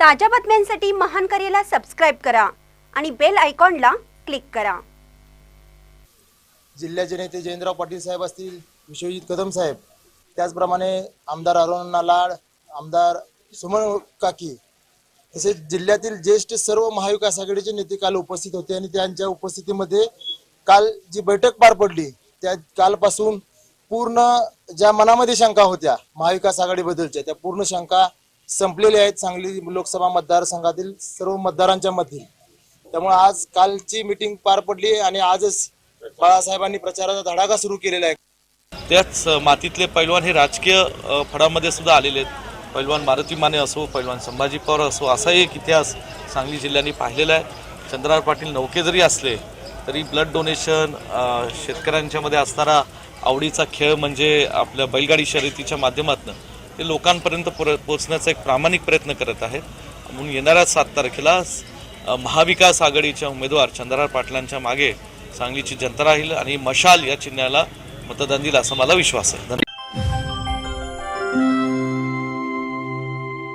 ताज्या बातम्यांसाठी महान करेला सबस्क्राईब करा आणि बेल आयकॉनला क्लिक करा. जिल्ह्याचे नेते जयंतराव पाटील साहेब असतील विश्वजित कदम साहेब त्याचप्रमाणे आमदार अरुणा लाड आमदार सुमन काकी तसेच जिल्ह्यातील ज्येष्ठ सर्व महाविकास आघाडीचे नेते काल उपस्थित होते आणि त्यांच्या उपस्थितीमध्ये काल जी बैठक पार पडली त्या कालपासून पूर्ण ज्या मनामध्ये शंका होत्या महाविकास आघाडीबद्दलच्या त्या पूर्ण शंका संपलेले आहेत सांगली लोकसभा मतदारसंघातील सर्व मतदारांच्या मध्ये त्यामुळे आज कालची मीटिंग पार पडली आणि आजच बाळासाहेबांनी प्रचाराचा धडाका सुरू केलेला आहे. त्याच मातीतले पैलवान हे राजकीय फडामध्ये सुद्धा आलेले आहेत. पैलवान मारुती माने असो पैलवान संभाजी पवार असो असाही एक इतिहास सांगली जिल्ह्याने पाहिलेला आहे. चंद्रार पाटील नौके जरी असले तरी ब्लड डोनेशन शेतकऱ्यांच्यामध्ये असणारा आवडीचा खेळ म्हणजे आपल्या बैलगाडी शर्यतीच्या माध्यमातून. ते लोकांपर्यंत पुर पोहोचण्याचा एक प्रामाणिक प्रयत्न करत आहेत. म्हणून येणाऱ्या सात तारखेला महाविकास आघाडीच्या उमेदवार चंद्रराव पाटलांच्या मागे सांगलीची जनता राहील आणि मशाल या चिन्हाला मतदान दिलं असा मला विश्वास आहे. धन्यवाद.